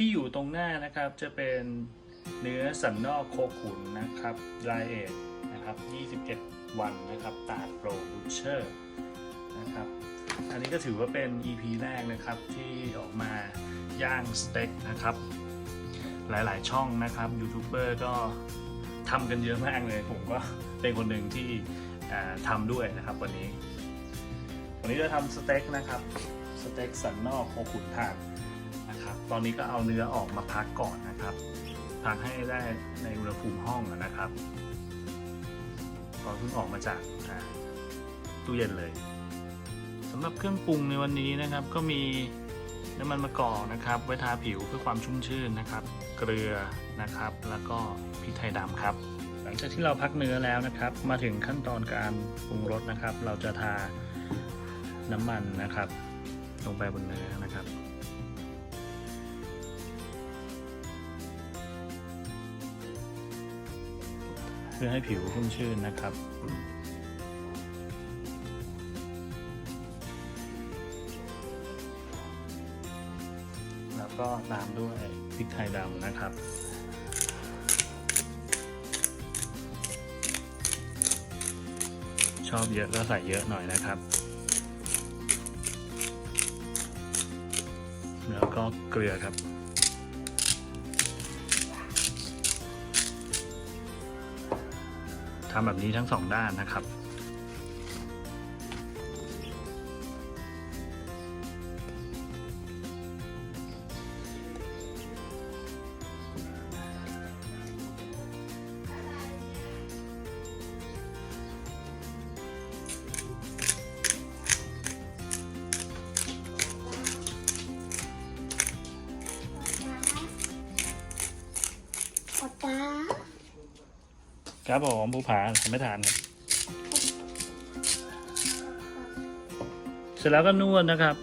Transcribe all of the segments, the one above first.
ที่อยู่ตรงหน้านะครับจะเป็นเนื้อสันนอกโคขุนนะครับไดเอทนะครับ 21 วันนะครับตาดโปรบูเชอร์นะครับ อันนี้ก็ถือว่าเป็น EP แรกนะครับที่ออกมาย่างสเต็กนะครับ หลายๆ ช่องนะครับยูทูบเบอร์ก็ทำกันเยอะมากเลย ผมก็เป็นคนหนึ่งที่ทำด้วยนะครับวันนี้ วันนี้จะทำสเต็กนะครับ สเต็กสันนอกโคขุนทาน นะครับ ตอนนี้ก็เอาเนื้อออกมาพักก่อนนะครับพักให้ได้ในอุณหภูมิห้องนะครับพอเพิ่งออกมาจากตู้เย็นเลยสำหรับเครื่องปรุงในวันนี้นะครับ ก็มีน้ำมันมะกอกนะครับ ไว้ทาผิวเพื่อความชุ่มชื่นนะครับ เกลือนะครับ แล้วก็พริกไทยดำครับ หลังจากที่เราพักเนื้อแล้วนะครับ มาถึงขั้นตอนการปรุงรสนะครับ เราจะทาน้ำมันนะครับ ลงไปบนเนื้อนะครับ พื่อให้ผิวชุ่มชื่นนะครับ แล้วก็ตามด้วยพริกไทยดำนะครับ ชอบเยอะก็ใส่เยอะหน่อยนะครับ แล้วก็เกลือครับำแบบนี้ทั้งสองด้านนะครับ ปากกา ครับผมผู้ผาไม่ทานครับเสร็จแล้วก็นวดนะครับ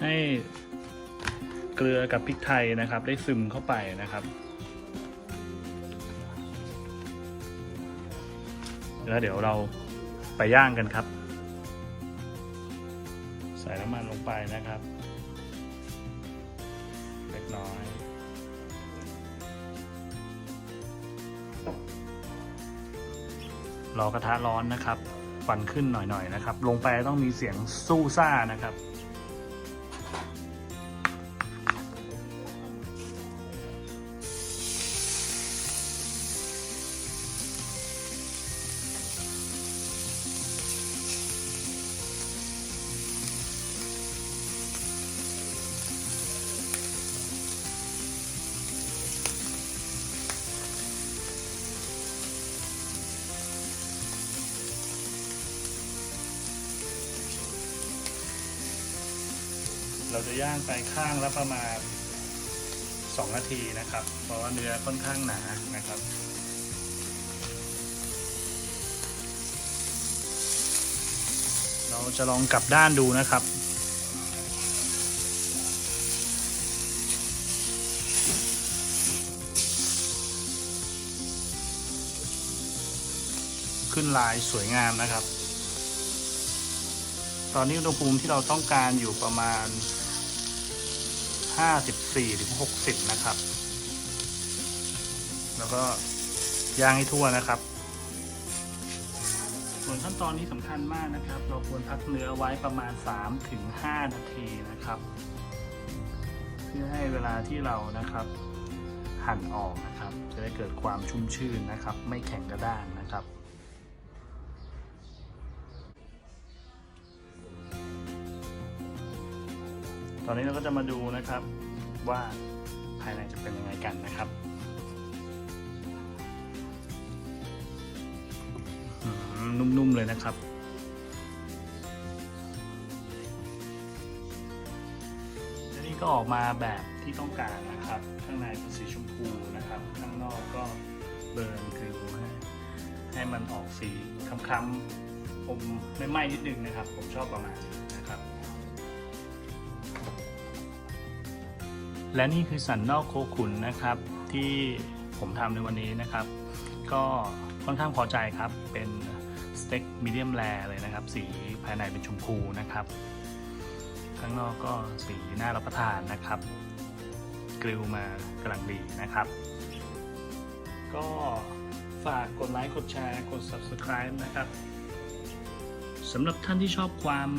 ให้เกลือกับพริกไทยนะครับ ได้ซึมเข้าไปนะครับแล้วเดี๋ยวเราไปย่างกันครับ ใส่น้ำมันลงไปนะครับ เล็กน้อย รอกระทะร้อนนะครับควันขึ้นหน่อยๆนะครับ ลงไปต้องมีเสียงสู้ซ่านะครับ เราจะย่างไปข้างละประมาณ 2 นาทีนะครับ เพราะว่าเนื้อค่อนข้างหนานะครับ เราจะลองกลับด้านดูนะครับขึ้นลายสวยงามนะครับ ตอนนี้อุณหภูมิที่เราต้องการอยู่ประมาณ 54ถึง60 นะครับ แล้วก็ย่างให้ทั่วนะครับ ส่วนขั้นตอนนี้สำคัญมากนะครับ เราควรพักเนื้อไว้ประมาณ 3 ถึง 5 นาทีนะครับ เพื่อให้เวลาที่เรานะครับ หั่นออกนะครับ จะได้เกิดความชุ่มชื่นนะครับ ไม่แข็งกระด้างนะครับ อนนี้เราก็จะมาดูนะครับว่าภายในจะเป็นยังไงกันนะครับนุ่มๆเลยนะครับและนี่ก็ออกมาแบบที่ต้องการนะครับ ข้างในเป็นสีชมพูนะครับ ข้างนอกก็เบิร์นกริวให้ให้มันออกสีคล้ำๆอมไม่ไหม้นิดนึงนะครับ ผมชอบประมาณนี้ และนี่คือสันนอกโคขุนนะครับ ที่ผมทำในวันนี้นะครับ ก็ค่อนข้างพอใจครับ เป็นสเต็กมีเดียมแรเลยนะครับ สีภายในเป็นชมพูนะครับ ข้างนอกก็สีน่ารับประทานนะครับ กริลมากำลังดีนะครับ ก็ฝากกดไลค์กดแชร์กด subscribe นะครับสำหรับท่านที่ชอบความ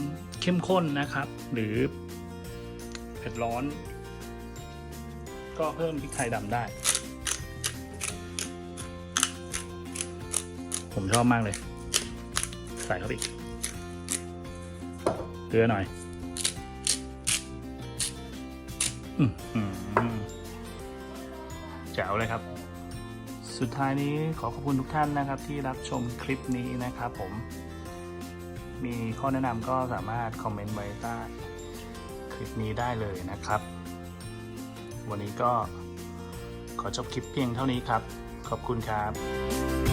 เข้มข้นนะครับ หรือเผ็ดร้อน ก็เพิ่มพริกไทยดำได้ ผมชอบมากเลย ใส่เข้าไปอีกเกลือหน่อยอือหือแจ๋วเลยครับ สุดท้ายนี้ขอขอบคุณทุกท่านนะครับ ที่รับชมคลิปนี้นะครับผม มีข้อแนะนำก็สามารถคอมเมนต์ไว้ใต้คลิปนี้ได้เลยนะครับ วันนี้ก็ขอจบคลิปเพียงเท่านี้ครับ ขอบคุณครับ